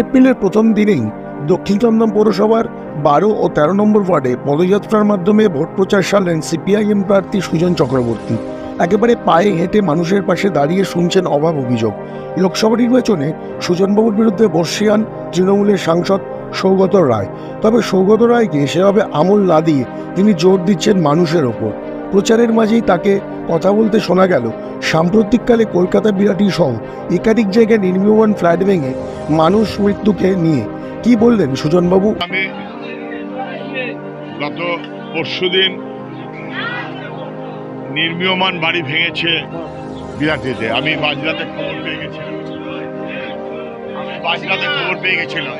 এপ্রিলের প্রথম দিনেই দক্ষিণ দমদম পৌরসভার বারো ও তেরো নম্বর ওয়ার্ডে পদযাত্রার মাধ্যমে ভোট প্রচার সারলেন সিপিআইএম প্রার্থী সুজন চক্রবর্তী। একেবারে পায়ে হেঁটে মানুষের পাশে দাঁড়িয়ে শুনছেন অভাব অভিযোগ। লোকসভা নির্বাচনে সুজনবাবুর বিরুদ্ধে বর্ষিয়ান তৃণমূলের সাংসদ সৌগত রায়। তবে সৌগত রায়কে সেভাবে আমল না দিয়ে তিনি জোর দিচ্ছেন মানুষের ওপর। প্রচারের মাঝেই তাকে কথা বলতে শোনা গেল, সাম্প্রতিককালে কলকাতা বিরাটি সহ একাধিক জায়গায় নির্মীয়মান ফ্ল্যাট ভেঙে মানুষ মৃত্যুকে নিয়ে। কি বললেন সুজনবাবু? আমি গত পরশুদিন নির্মীয়মান বাড়ি ভেঙেছে বিরাটিতে আমি বাজরাতে খবর পেয়ে গেছিলাম। বাজরাতে খবর পেয়ে গেছিলাম।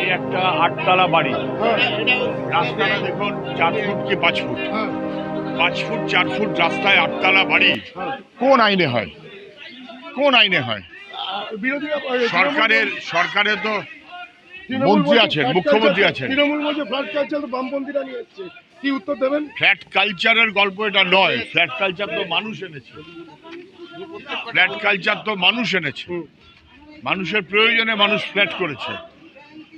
এই একটা আটতলা বাড়ি। রাস্তাটা দেখুন, চার ফুট কি পাঁচ ফুট? পাঁচ ফুট, চার ফুট রাস্তায় আটতলা বাড়ি। কোন আইনে হয়? কোন আইনে হয়? সরকারের সরকারের তো মন্ত্রী আছেন মুখ্যমন্ত্রী আছেন। তৃণমূল বলছে ফ্ল্যাট কালচার তো বামপন্থীরা নিয়ে এসছে। কি উত্তর দেবেন? ফ্ল্যাট কালচারের গল্প এটা নয়। ফ্ল্যাট কালচার তো মানুষ এনেছে। ফ্ল্যাট কালচার তো মানুষ এনেছে। মানুষের প্রয়োজনে মানুষ ফ্ল্যাট করেছে।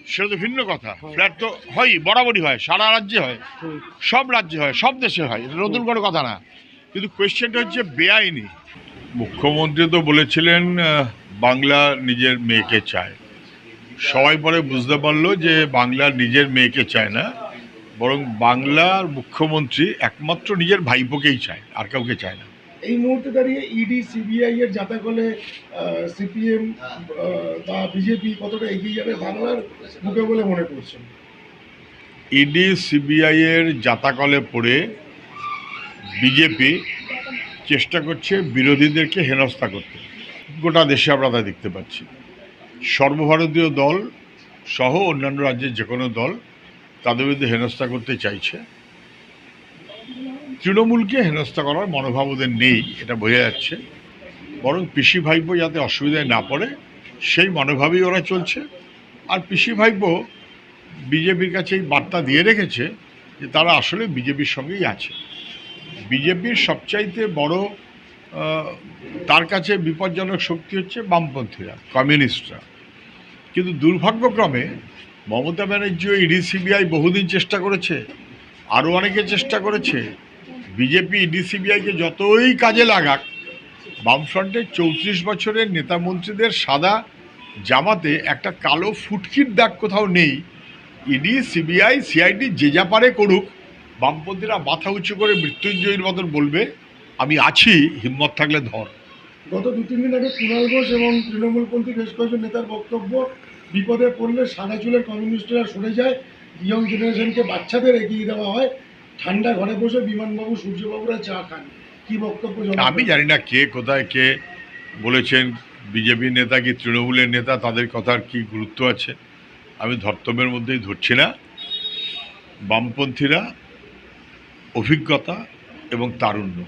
সেটা তো ভিন্ন কথা। ফ্ল্যাট তো হয়ই বরাবরই হয় সারা রাজ্যে হয়। সব রাজ্যে হয় সব দেশে হয়। এটা নতুন কোনো কথা না। কিন্তু কোয়েশ্চেনটা হচ্ছে বেআইনি। মুখ্যমন্ত্রী তো বলেছিলেন আহ, বাংলা নিজের মেয়েকে চায়। সবাই পরে বুঝতে পারল যে বাংলা নিজের মেয়েকে চায় না বরং বাংলার মুখ্যমন্ত্রী একমাত্র নিজের ভাইপোকেই চায় আর কাউকে চায় না। এই মুহূর্তে দাঁড়িয়ে ইডি সিবিআই এর জাতাকলে সিপিএম বা বিজেপি কতটা এগিয়ে যাবে বাংলার মুখে বলে মনে করছেন? ইডি সিবিআই এর জাতাকলে পড়ে বিজেপি চেষ্টা করছে বিরোধীদেরকে হেনস্থা করতে। গোটা দেশে আমরা তা দেখতে পাচ্ছি। সর্বভারতীয় দল সহ অন্যান্য রাজ্যের যে কোনো দল তাদের বিরুদ্ধে হেনস্থা করতে চাইছে। তৃণমূলকে হেনস্থা করার মনোভাব ওদের নেই, এটা বোঝা যাচ্ছে। বরং পিসি ভাইপো যাতে অসুবিধায় না পড়ে, সেই মনোভাবেই ওরা চলছে। আর পিসি ভাইপো বিজেপির কাছে এই বার্তা দিয়ে রেখেছে যে তারা আসলে বিজেপির সঙ্গেই আছে। বিজেপির সবচাইতে বড় তার কাছে বিপজ্জনক শক্তি হচ্ছে বামপন্থীরা, কমিউনিস্টরা। কিন্তু দুর্ভাগ্যক্রমে মমতা ব্যানার্জিও ইডি সিবিআই বহুদিন চেষ্টা করেছে, আরও অনেকে চেষ্টা করেছে, বিজেপি, ইডি সিবিআইকে যতই কাজে লাগাক বামফ্রন্টের চৌত্রিশ বছরের নেতা মন্ত্রীদের সাদা জামাতে একটা কালো ফুটকির দাগ কোথাও নেই। ইডি, সিবিআই, সিআইডি যে যা পারে করুক, বামপন্থীরা মাথা উঁচু করে মৃত্যুঞ্জয়ীর মতন বলবে। আমি আছি হিম্মত থাকলে ধর। গত দু তিন দিন আগে কুণাল ঘোষ এবং তৃণমূলপন্থী বেশ কয়েকজন নেতার বক্তব্য বিপদে পড়লে সাদা চুলের কমিউনিস্টরা সরে যায় ইয়ং জেনারেশনকে বাচ্চাদের এগিয়ে দেওয়া হয় ঠান্ডা ঘরে বসে বিমানবাবু সূর্যবাবুরা চা খান। কি বক্তব্য আমি জানি না কে কোথায় কে বলেছেন বিজেপি নেতা কি তৃণমূলের নেতা তাদের কথার কি গুরুত্ব আছে? আমি ধর্তব্যের মধ্যেই ধরছি না। বামপন্থীরা অভিজ্ঞতা এবং তারুণ্য।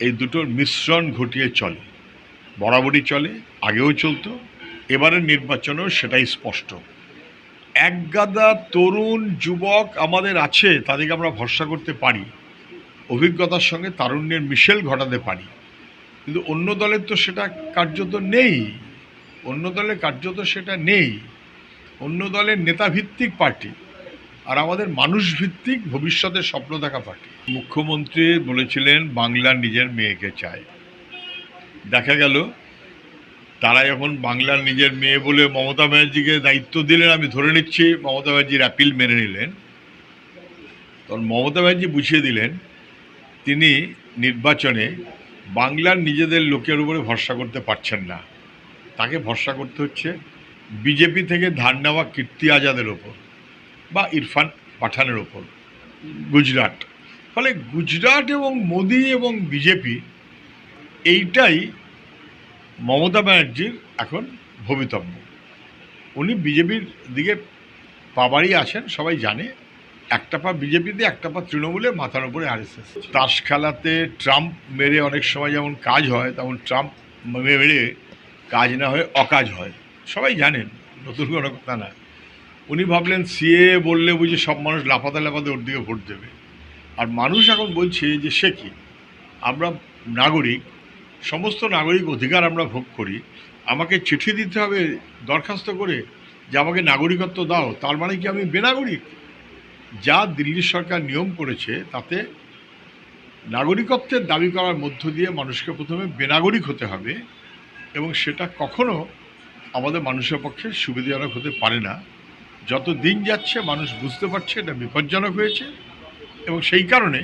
এই দুটোর মিশ্রণ ঘটিয়ে চলে। বরাবরই চলে, আগেও চলতো, এবারের নির্বাচনেও সেটাই স্পষ্ট। একগাদা তরুণ যুবক আমাদের আছে, তাদেরকে আমরা ভরসা করতে পারি। অভিজ্ঞতার সঙ্গে তারুণ্যের মিশেল ঘটাতে পারি। কিন্তু অন্য দলের তো সেটা কার্যত নেই। অন্য দলের কার্যত সেটা নেই। অন্য দলের নেতাভিত্তিক পার্টি আর আমাদের মানুষভিত্তিক ভবিষ্যতের স্বপ্ন দেখা পার্টি। মুখ্যমন্ত্রী বলেছিলেন, বাংলা নিজের মেয়েকে চায়। দেখা গেল, তারা যখন বাংলার নিজের মেয়ে বলে মমতা ব্যানার্জিকে দায়িত্ব দিলেন, আমি ধরে নিচ্ছি, মমতা ব্যানার্জির অ্যাপিল মেনে নিলেন। তখন মমতা ব্যানার্জি বুঝিয়ে দিলেন, তিনি নির্বাচনে বাংলার নিজেদের লোকের উপরে ভরসা করতে পারছেন না। তাকে ভরসা করতে হচ্ছে বিজেপি থেকে ধার নেওয়া কীর্তি আজাদের ওপর বা ইরফান পাঠানের ওপর, গুজরাট। ফলে গুজরাট এবং মোদি এবং বিজেপি এইটাই মমতা ব্যানার্জির এখন ভবিতব্য। উনি বিজেপির দিকে পাবারই আছেন সবাই জানে। একটা পা বিজেপিতে, একটা পা তৃণমূলে, মাথার উপরে আরএসএস তাস খেলাতে ট্রাম্প মেরে অনেক সময় যেমন কাজ হয়, তেমন ট্রাম্প মেরে কাজ না হয়ে অকাজ হয়। সবাই জানেন, নতুন কোনো কথা না। উনি ভাবলেন সিএ বললে বুঝি সব মানুষ লাফাতে লাফাতে ওর দিকে ভোট দেবে। আর মানুষ এখন বলছে যে সে কি? আমরা নাগরিক, সমস্ত নাগরিক অধিকার আমরা ভোগ করি। আমাকে চিঠি দিতে হবে দরখাস্ত করে যে আমাকে নাগরিকত্ব দাও, তার মানে কি আমি বেনাগরিক? যা দিল্লি সরকার নিয়ম করেছে, তাতে নাগরিকত্বের দাবি করার মধ্য দিয়ে মানুষকে প্রথমে বেনাগরিক হতে হবে এবং সেটা কখনো আমাদের মানুষের পক্ষে সুবিধাজনক হতে পারে না। যত দিন যাচ্ছে মানুষ বুঝতে পারছে এটা বিপজ্জনক হয়েছে। এবং সেই কারণে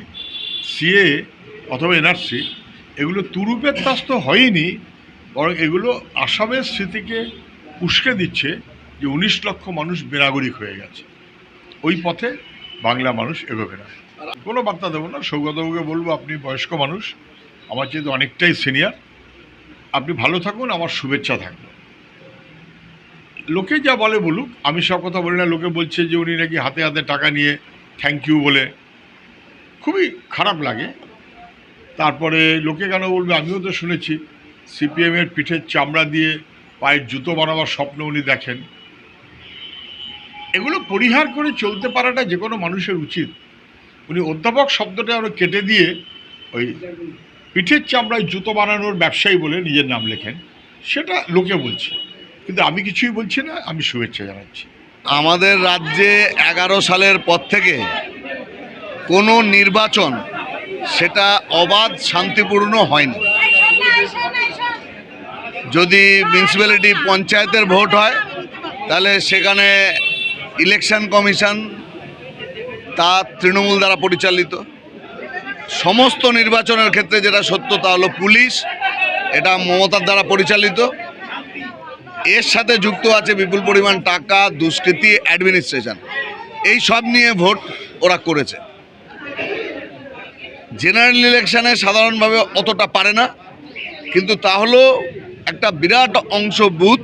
সিএ অথবা এনআরসি এগুলো তুরুপের তাস তো হয়নি, বরং এগুলো আসামের স্মৃতিকে উস্কে দিচ্ছে যে উনিশ লক্ষ মানুষ বেনাগরিক হয়ে গেছে। ওই পথে বাংলা মানুষ এগোবে না। কোনো বার্তা দেবো না, সৌগতবাবুকে বলব, আপনি বয়স্ক মানুষ, আমার যেহেতু অনেকটাই সিনিয়র, আপনি ভালো থাকুন, আমার শুভেচ্ছা থাকবে লোকে যা বলে বলুক, আমি সব কথা বলি না, লোকে বলছে যে উনি নাকি হাতে হাতে টাকা নিয়ে থ্যাংক ইউ বলে খুবই খারাপ লাগে। তারপরে লোকে কেন বলবে? আমিও তো শুনেছি সিপিএমের পিঠের চামড়া দিয়ে পায়ের জুতো বানাবার স্বপ্ন উনি দেখেন। এগুলো পরিহার করে চলতে পারাটা যে কোনো মানুষের উচিত। উনি অধ্যাপক শব্দটা আরও কেটে দিয়ে ওই পিঠের চামড়ায় জুতো বানানোর ব্যবসায়ী বলে নিজের নাম লেখেন। সেটা লোকে বলছে। কিন্তু আমি কিছুই বলছি না, আমি শুভেচ্ছা জানাচ্ছি। আমাদের রাজ্যে এগারো সালের পর থেকে কোনো নির্বাচন সেটা অবাধ, শান্তিপূর্ণ হয়নি। যদি মিউনিসিপ্যালিটি পঞ্চায়েতের ভোট হয়, তাহলে সেখানে ইলেকশন কমিশন তা তৃণমূল দ্বারা পরিচালিত। সমস্ত নির্বাচনের ক্ষেত্রে যেটা সত্য তা হলো পুলিশ, এটা মমতার দ্বারা পরিচালিত। এর সাথে যুক্ত আছে বিপুল পরিমাণ টাকা, দুষ্কৃতি অ্যাডমিনিস্ট্রেশন এই সব নিয়ে ভোট ওরা করেছে। জেনারেল ইলেকশনে সাধারণভাবে অতটা পারে না। কিন্তু তাহলেও একটা বিরাট অংশ বুথ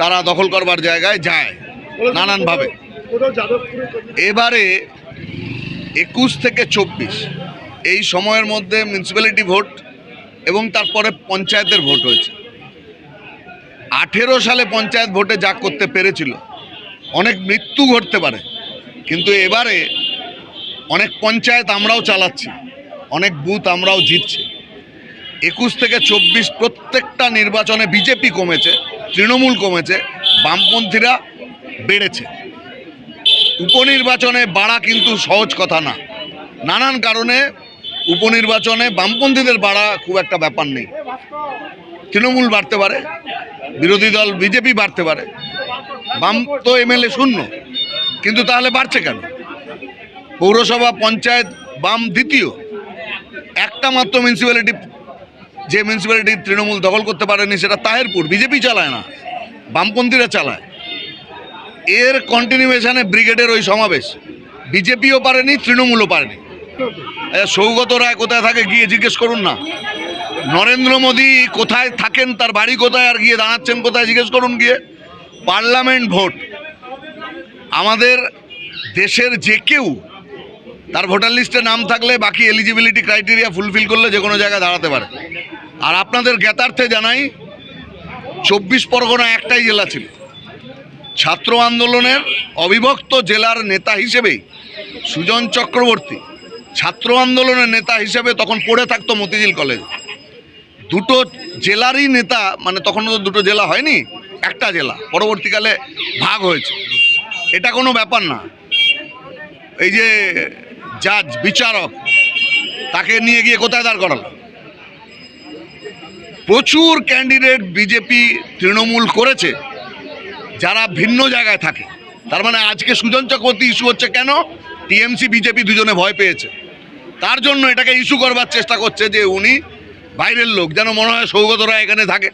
তারা দখল করবার জায়গায় যায়, নানানভাবে। এবারে একুশ থেকে চব্বিশ, এই সময়ের মধ্যে মিউনিসিপ্যালিটি ভোট এবং তারপরে পঞ্চায়েতের ভোট হয়েছে। আঠেরো সালে পঞ্চায়েত ভোটে যা করতে পেরেছিল, অনেক মৃত্যু ঘটতে পারে, কিন্তু এবারে অনেক পঞ্চায়েত আমরাও চালাচ্ছি। অনেক বুথ আমরাও জিতছি। একুশ থেকে চব্বিশ প্রত্যেকটা নির্বাচনে বিজেপি কমেছে, তৃণমূল কমেছে, বামপন্থীরা বেড়েছে। উপনির্বাচনে বাড়া কিন্তু সহজ কথা না। নানান কারণে উপনির্বাচনে বামপন্থীদের বাড়া খুব একটা ব্যাপার নেই। তৃণমূল বাড়তে পারে, বিরোধী দল বিজেপি বাড়তে পারে। বাম তো এমএলএ শূন্য, কিন্তু তাহলে বাড়ছে কেন? পৌরসভা, পঞ্চায়েত, বাম দ্বিতীয়। একটা মাত্র মিউনিসিপ্যালিটি যে মিউনিসিপ্যালিটি তৃণমূল দখল করতে পারেনি সেটা তাহেরপুর। বিজেপি চালায় না। বামপন্থীরা চালায়। এর কন্টিনিউয়েশনে ব্রিগেডের ওই সমাবেশ। বিজেপিও পারেনি তৃণমূলও পারেনি। আচ্ছা, সৌগত রায় কোথায় থাকে গিয়ে জিজ্ঞেস করুন না। নরেন্দ্র মোদী কোথায় থাকেন তার বাড়ি কোথায় আর গিয়ে দাঁড়াচ্ছেন কোথায় জিজ্ঞেস করুন গিয়ে। Parliament vote. আমাদের দেশের যে কেউ তার ভোটার লিস্টে নাম থাকলে বাকি এলিজিবিলিটি ক্রাইটেরিয়া ফুলফিল করলে যে কোনো জায়গায় দাঁড়াতে পারে। আর আপনাদের জ্ঞাতার্থে জানাই, চব্বিশ পরগনা একটাই জেলা ছিল। ছাত্র আন্দোলনের অবিভক্ত জেলার নেতা হিসেবেই সুজন চক্রবর্তী ছাত্র আন্দোলনের নেতা হিসেবে তখন পড়ে থাকতো মতিঝিল কলেজ। দুটো জেলারই নেতা মানে তখন তো দুটো জেলা হয়নি, একটা জেলা, পরবর্তীকালে ভাগ হয়েছে। এটা কোনো ব্যাপার না। এই যে জাজ, বিচারক, তাকে নিয়ে গিয়ে কোথায় দাঁড় করালো? প্রচুর ক্যান্ডিডেট বিজেপি তৃণমূল করেছে, যারা ভিন্ন জায়গায় থাকে। তার মানে আজকে সুজন চক্রবর্তী ইস্যু হচ্ছে কেন? টিএমসি বিজেপি দুজনে ভয় পেয়েছে। তার জন্য এটাকে ইস্যু করবার চেষ্টা করছে যে উনি বাইরের লোক, যেন মনে হয় সৌগত রায় এখানে থাকে।